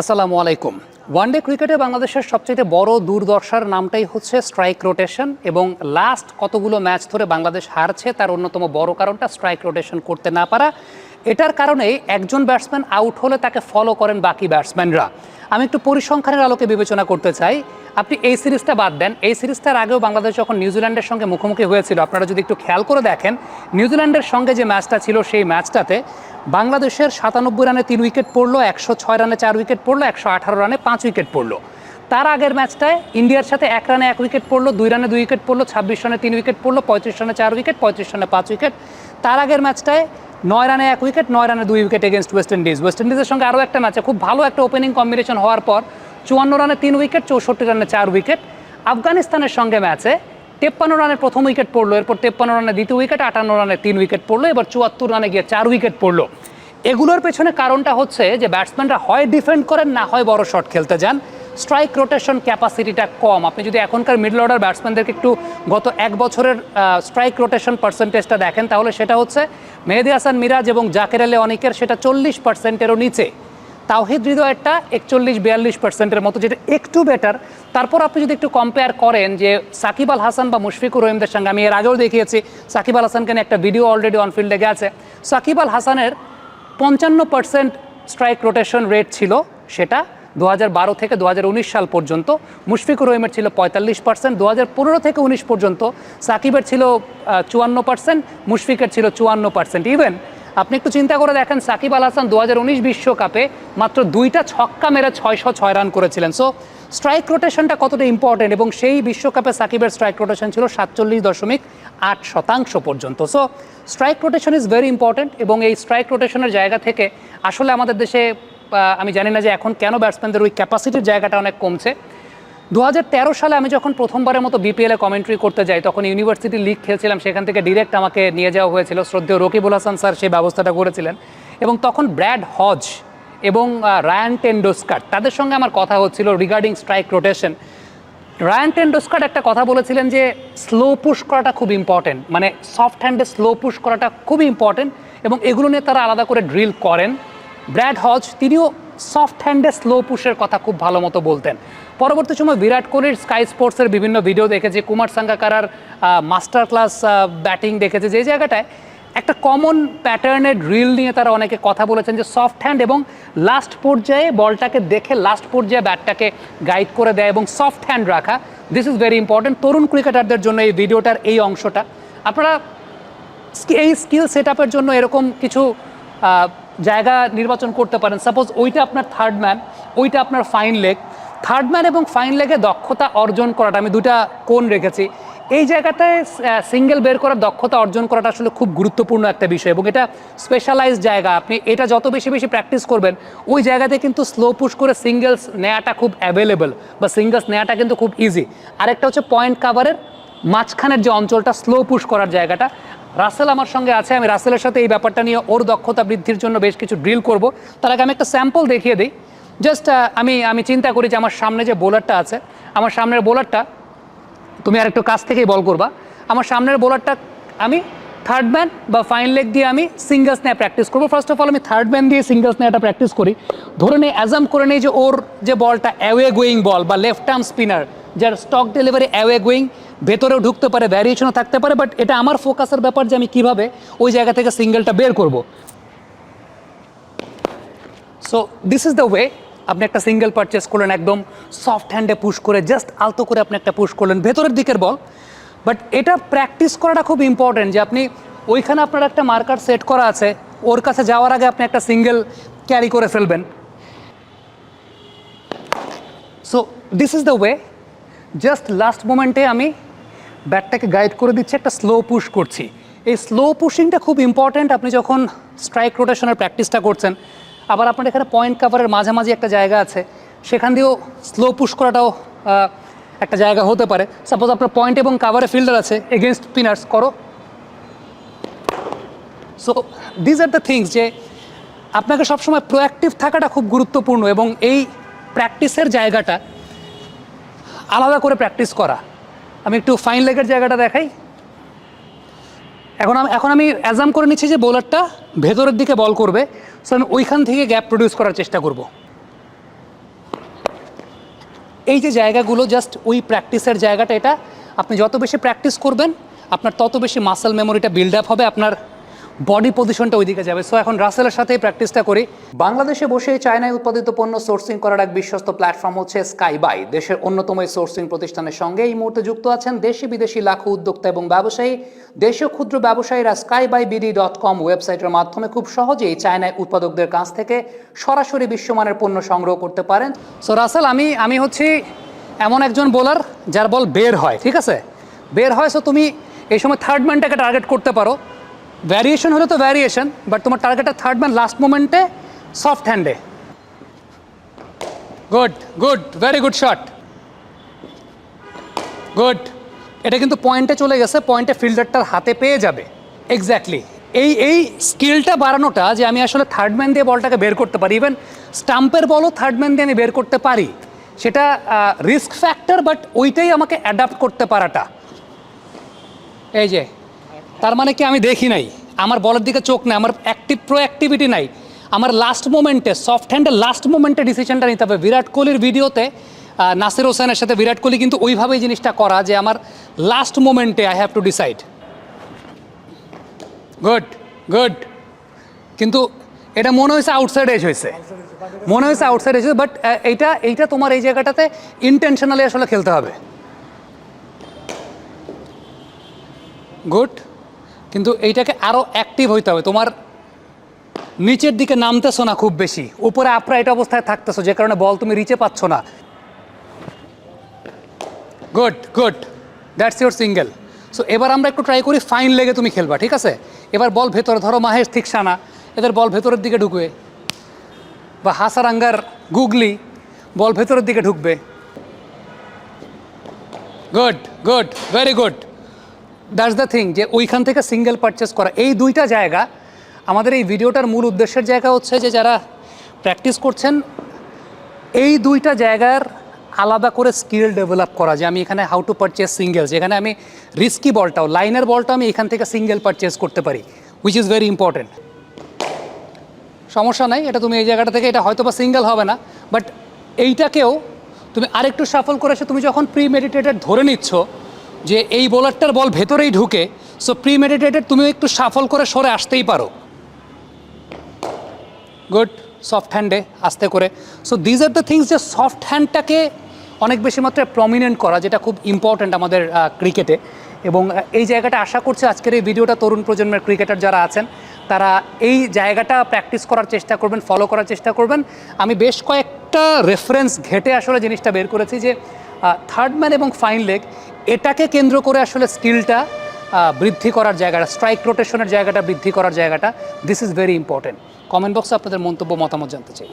আসসালামু আলাইকুম। ওয়ানডে ক্রিকেটে বাংলাদেশের সবচেয়ে বড় দুর্দশার নামটাই হচ্ছে স্ট্রাইক রোটেশন এবং লাস্ট কতগুলো ম্যাচ ধরে বাংলাদেশ হারছে তার অন্যতম বড় কারণটা স্ট্রাইক রোটেশন করতে না পারা। এটার কারণে একজন ব্যাটসম্যান আউট হলে তাকে ফলো করেন বাকি ব্যাটসম্যানরা। আমি একটু পরিসংখ্যানের আলোকে বিবেচনা করতে চাই। আপনি এই সিরিজটা বাদ দেন। এই সিরিজটার আগেও বাংলাদেশ যখন নিউজিল্যান্ডের সঙ্গে মুখোমুখি হয়েছিল, আপনারা যদি একটু খেয়াল করে দেখেন, নিউজিল্যান্ডের সঙ্গে যে ম্যাচটা ছিল সেই ম্যাচটাতে বাংলাদেশের সাতানব্বই রানে তিন উইকেট পড়ল, একশো ছয় রানে চার উইকেট পড়ল, একশো আঠারো রানে পাঁচ উইকেট পড়ল। তার আগের ম্যাচটায় ইন্ডিয়ার সাথে এক রানে এক উইকেট পড়ল, দুই রানে দুই উইকেট পড়ল, ছাব্বিশ রানে তিন উইকেট পড়ল, পঁয়ত্রিশ রানে চার উইকেট, পঁয়ত্রিশ রানে পাঁচ উইকেট তার আগের ম্যাচটায় নয় রানে এক উইকেট, নয় রানে দুই উইকেট এগেনস্ট ওয়েস্ট ইন্ডিজ ওয়েস্ট ইন্ডিজের সঙ্গে আরও একটা ম্যাচে খুব ভালো একটা ওপেনিং কম্বিনেশন হওয়ার পর চুয়ান্ন রানে তিন উইকেট, চৌষট্টি রানে চার উইকেট। আফগানিস্তানের সঙ্গে ম্যাচে তেপ্পান্ন রানে প্রথম উইকেট পড়ল, এরপর তেপ্পান্ন রানে দ্বিতীয় উইকেট, আটান্ন রানে তিন উইকেট পড়ল, এবার চুয়াত্তর রানে গিয়ে চার উইকেট পড়ল। এগুলোর পেছনে কারণটা হচ্ছে যে ব্যাটসম্যানরা হয় ডিফেন্ড করেন, না হয় বড় শট খেলতে যান। স্ট্রাইক রোটেশন ক্যাপাসিটিটা কম। আপনি যদি এখনকার মিডল অর্ডার ব্যাটসম্যানদেরকে একটু গত এক বছরের স্ট্রাইক রোটেশন পার্সেন্টেজটা দেখেন, তাহলে সেটা হচ্ছে মেহেদি হাসান মিরাজ এবং জাকের আলী অনেকের সেটা চল্লিশ পার্সেন্টেরও নিচে। তাওহিদ হৃদয়েরটা একচল্লিশ বিয়াল্লিশ পার্সেন্টের মতো, যেটা একটু বেটার তারপর আপনি যদি একটু কম্পেয়ার করেন যে সাকিব আল হাসান বা মুশফিকুর রহিমদের সঙ্গে, আমি এর আগেও দেখিয়েছি, সাকিব আল হাসানকে নিয়ে একটা ভিডিও অলরেডি অনফিল্ডে গেছে। সাকিব আল হাসানের পঞ্চান্ন পার্সেন্ট স্ট্রাইক রোটেশন রেট ছিল, সেটা দু থেকে দু হাজার উনিশ সাল পর্যন্ত মুশফিকুর রহিমের ছিল পঁয়তাল্লিশ পার্সেন্ট দু থেকে উনিশ পর্যন্ত সাকিবের ছিল চুয়ান্ন পার্সেন্ট মুশফিকের ছিল চুয়ান্ন পার্সেন্ট ইভেন আপনি একটু চিন্তা করে দেখেন, সাকিব আল হাসান দু বিশ্বকাপে মাত্র দুইটা ছক্কা মেরে ছয়শো ছয় রান করেছিলেন। সো স্ট্রাইক রোটেশনটা কতটা ইম্পর্টেন্ট এবং সেই বিশ্বকাপে সাকিবের স্ট্রাইক রোটেশন ছিল সাতচল্লিশ দশমিক আট শতাংশ পর্যন্ত। So strike rotation is very important এবং এই স্ট্রাইক রোটেশনের জায়গা থেকে আসলে আমাদের দেশে আমি জানি না যে এখন কেন ব্যাটসম্যানদের ওই ক্যাপাসিটির জায়গাটা অনেক কমছে। দু হাজার তেরো সালে আমি যখন প্রথমবারের মতো বিপিএলে কমেন্ট্রি করতে যাই, তখন ইউনিভার্সিটি লিগ খেলছিলাম, সেখান থেকে ডিরেক্ট আমাকে নিয়ে যাওয়া হয়েছিল। শ্রদ্ধেয় রকিবুল হাসান স্যার সেই ব্যবস্থাটা করেছিলেন। এবং তখন ব্র্যাড হজ এবং রায়ান টেন্ডোস্কার তাদের সঙ্গে আমার কথা হচ্ছিল regarding strike rotation Ryan ten Doeschate একটা কথা বলেছিলেন যে স্লো পুশ করাটা খুব ইম্পর্টেন্ট মানে সফট হ্যান্ডে স্লো পুশ করাটা খুব ইম্পর্টেন্ট এবং এগুলো নিয়ে তারা আলাদা করে ড্রিল করেন। ব্র্যাড হজ, তিনিও সফট হ্যান্ডে স্লো পুশের কথা খুব ভালো মতো বলতেন। পরবর্তী সময় বিরাট কোহলির স্কাই স্পোর্টসের বিভিন্ন ভিডিও দেখেছি, কুমার সাঙ্গাকারার মাস্টার ক্লাস ব্যাটিং দেখেছে, যে জায়গাটায় একটা কমন প্যাটার্নের ড্রিল নিয়ে তারা অনেকে কথা বলেছেন যে সফট হ্যান্ড এবং লাস্ট পর্যায়ে বলটাকে দেখে লাস্ট পর্যায়ে ব্যাটটাকে গাইড করে দেয় এবং সফট হ্যান্ড রাখা। দিস ইজ ভেরি ইম্পর্টেন্ট তরুণ ক্রিকেটারদের জন্য এই ভিডিওটার এই অংশটা। আপনারা এই স্কিল সেট জন্য এরকম কিছু জায়গা নির্বাচন করতে পারেন। সাপোজ ওইটা আপনার থার্ড ম্যান ওইটা আপনার ফাইন লেগ থার্ড ম্যান এবং ফাইন লেগে দক্ষতা অর্জন করাটা, আমি দুটা কোণ রেখেছি। এই জায়গাটায় সিঙ্গেল বের করার দক্ষতা অর্জন করাটা আসলে খুব গুরুত্বপূর্ণ একটা বিষয় এবং এটা স্পেশালাইজ জায়গা। আপনি এটা যত বেশি বেশি প্র্যাকটিস করবেন, ওই জায়গাতে কিন্তু স্লো পুশ করে সিঙ্গেলস নেওয়াটা খুব অ্যাভেলেবল বা সিঙ্গেলস নেওয়াটা কিন্তু খুব ইজি আরেকটা হচ্ছে পয়েন্ট কাভারের মাঝখানের যে অঞ্চলটা স্লো পুশ করার জায়গাটা। রাসেল আমার সঙ্গে আছে, আমি রাসেলের সাথে এই ব্যাপারটা নিয়ে ওর দক্ষতা বৃদ্ধির জন্য বেশ কিছু ড্রিল করব। তার আগে আমি একটা স্যাম্পল দেখিয়ে দিই। জাস্ট আমি আমি চিন্তা করি যে আমার সামনে যে বোলারটা আছে, আমার সামনের বোলারটা তুমি আর একটু কাছ থেকেই বল করবা। আমার সামনের বোলারটা আমি থার্ড ম্যান বা ফাইন লেগ দিয়ে আমি সিঙ্গলস নেওয়া প্র্যাকটিস করব। ফার্স্ট অফ অল আমি থার্ড ম্যান দিয়ে সিঙ্গলস নেওয়াটা প্র্যাকটিস করি। ধরে নিই অ্যাজাম করে নিই যে ওর যে বলটা অ্যাওয়ে গোয়িং বল বা লেফট আর্ম স্পিনার যার স্টক ডেলিভারি অ্যাওয়ে গোয়িং ভেতরেও ঢুকতে পারে ভ্যারিয়েশনও থাকতে পারে বাট এটা আমার ফোকাসের ব্যাপার যে আমি কীভাবে ওই জায়গা থেকে সিঙ্গেলটা বের করব। So this is the way আপনি একটা সিঙ্গেল পারচেস করলেন, একদম সফট হ্যান্ডে পুশ করে জাস্ট আলতো করে আপনি একটা পুশ করলেন, ভেতরের দিকের বল। বাট এটা প্র্যাকটিস করাটা খুব ইম্পর্টেন্ট যে আপনি ওইখানে আপনার একটা মার্কার সেট করা আছে, ওর কাছে যাওয়ার আগে আপনি একটা সিঙ্গেল ক্যারি করে ফেলবেন। So this is the way just last মোমেন্টে আমি ব্যাটটাকে গাইড করে দিচ্ছি, একটা স্লো পুশ করছি। এই স্লো পুশিংটা খুব ইম্পর্ট্যান্ট আপনি যখন স্ট্রাইক রোটেশনের প্র্যাকটিসটা করছেন, আবার আপনার এখানে পয়েন্ট কাভারের মাঝামাঝি একটা জায়গা আছে, সেখান দিয়েও স্লো পুশ করাটাও একটা জায়গা হতে পারে। সাপোজ আপনার পয়েন্ট এবং কাভারে ফিল্ডার আছে এগেনস্ট স্পিনার্স করো। So these are the things যে আপনাকে সবসময় প্রোঅ্যাক্টিভ থাকাটা খুব গুরুত্বপূর্ণ এবং এই প্র্যাকটিসের জায়গাটা আলাদা করে প্র্যাকটিস করা। আমি একটু ফাইন লেগের জায়গাটা দেখাই। এখন আমি এখন আমি অ্যাজাম করে নিচ্ছি যে বোলারটা ভেতরের দিকে বল করবে। সো আমি ওইখান থেকে গ্যাপ প্রডিউস করার চেষ্টা করব। এই যে জায়গাগুলো জাস্ট ওই প্র্যাকটিসের জায়গাটা এটা, আপনি যত বেশি প্র্যাকটিস করবেন, আপনার তত বেশি মাসেল মেমোরিটা বিল্ড আপ হবে, আপনার বডি পজিশনটা ওইদিকে যাবে। সো এখন রাসেলের সাথেই প্র্যাকটিসটা করি। বাংলাদেশে বসে চায়নায় উৎপাদিত পণ্য সোর্সিং করার এক বিশ্বস্ত প্ল্যাটফর্ম হচ্ছে স্কাই বাই দেশের অন্যতম এই সোর্সিং প্রতিষ্ঠানের সঙ্গে এই মুহূর্তে যুক্ত আছেন দেশি বিদেশি লাখো উদ্যোক্তা এবং ব্যবসায়ী। দেশীয় ক্ষুদ্র ব্যবসায়ীরা sky buy BD dot com ওয়েবসাইটের মাধ্যমে খুব সহজেই চায়নায় উৎপাদকদের কাছ থেকে সরাসরি বিশ্বমানের পণ্য সংগ্রহ করতে পারেন। সো রাসেল, আমি আমি হচ্ছি এমন একজন বোলার যার বল বের হয়, ঠিক আছে? বের হয় সো তুমি এই সময় থার্ড ম্যানটাকে টার্গেট করতে পারো। ভ্যারিয়েশন হলে তো ভ্যারিয়েশন বাট তোমার টার্গেটটা থার্ড ম্যান লাস্ট মোমেন্টে soft হ্যান্ডে good good very good shot good এটা কিন্তু পয়েন্টে চলে গেছে পয়েন্টে ফিল্ডারটার হাতে পেয়ে যাবে। এক্স্যাক্টলি এই এই স্কিলটা বাড়ানোটা যে আমি আসলে থার্ড ম্যান দিয়ে বলটাকে বের করতে পারি ইভেন স্টাম্পের বলও থার্ড ম্যান দিয়ে আমি বের করতে পারি। সেটা রিস্ক ফ্যাক্টর বাট ওইটাই আমাকে অ্যাডাপ্ট করতে পারাটা। এই যে তার মানে কি আমি দেখি নাই? আমার বলের দিকে চোখ নেই, আমার অ্যাক্টিভ প্রো অ্যাক্টিভিটি নাই। আমার লাস্ট মোমেন্টে সফট হ্যান্ডের লাস্ট মোমেন্টে ডিসিশনটা নিতে হবে। বিরাট কোহলির ভিডিওতে নাসির হোসেনের সাথে বিরাট কোহলি কিন্তু ওইভাবেই জিনিসটা করা যে আমার লাস্ট মোমেন্টে I have to decide good good কিন্তু এটা মনে হয়েছে আউটসাইড এজ হয়েছে। মনে হয়েছে আউটসাইড এজ বাট এইটা এইটা তোমার এই জায়গাটাতে ইন্টেনশনালি আসলে খেলতে হবে। গুড কিন্তু এইটাকে আরও অ্যাক্টিভ হইতে হবে। তোমার নিচের দিকে নামতেছো না খুব বেশি। উপরে আপরাইট অবস্থায় থাকতেছো, যে কারণে বল তুমি রিচে পাচ্ছ না। Good good that's your single so এবার আমরা একটু ট্রাই করি ফাইন লেগে তুমি খেলবা, ঠিক আছে? এবার বল ভেতরে, ধরো মাহেশ থিকসানা এদের বল ভেতরের দিকে ঢুকবে। বা হাসারাঙ্গার গুগলি বল ভেতরের দিকে ঢুকবে। Good good very good that's the thing যে ওইখান থেকে সিঙ্গেল পারচেস করা। এই দুইটা জায়গা, আমাদের এই ভিডিওটার মূল উদ্দেশ্যের জায়গা হচ্ছে যে যারা প্র্যাকটিস করছেন, এই দুইটা জায়গার আলাদা করে স্কিল ডেভেলপ করা, যে আমি এখানে হাউ টু পারচেস সিঙ্গেল যেখানে আমি রিস্কি বলটাও লাইনের বলটাও আমি এখান থেকে সিঙ্গেল পারচেস করতে পারি উইচ ইজ ভেরি ইম্পর্টেন্ট সমস্যা নাই, এটা তুমি এই জায়গাটা থেকে, এটা হয়তো বা সিঙ্গেল হবে না বাট এইটাকেও তুমি আরেকটু সাফল করে এসে তুমি যখন প্রি মেডিটেটেড ধরে নিচ্ছ যে এই বোলারটার বল ভেতরেই ঢুকে সো প্রি মেডিটেটেড তুমি একটু সাফল করে সরে আসতেই পারো। গুড সফট হ্যান্ডে আস্তে করে। So these are the things যে সফট হ্যান্ডটাকে অনেক বেশি মাত্রায় প্রমিনেন্ট করা, যেটা খুব ইম্পর্ট্যান্ট আমাদের ক্রিকেটে এবং এই জায়গাটা আশা করছি আজকের এই ভিডিওটা তরুণ প্রজন্মের ক্রিকেটার যারা আছেন, তারা এই জায়গাটা প্র্যাকটিস করার চেষ্টা করবেন ফলো করার চেষ্টা করবেন। আমি বেশ কয়েকটা রেফারেন্স ঘেটে আসলে জিনিসটা বের করেছি যে থার্ড ম্যান এবং ফাইন লেগ এটাকে কেন্দ্র করে আসলে স্কিলটা বৃদ্ধি করার জায়গাটা স্ট্রাইক রোটেশনের জায়গাটা বৃদ্ধি করার জায়গাটা this is very important comment বক্সে আপনাদের মন্তব্য, মতামত জানতে চাই।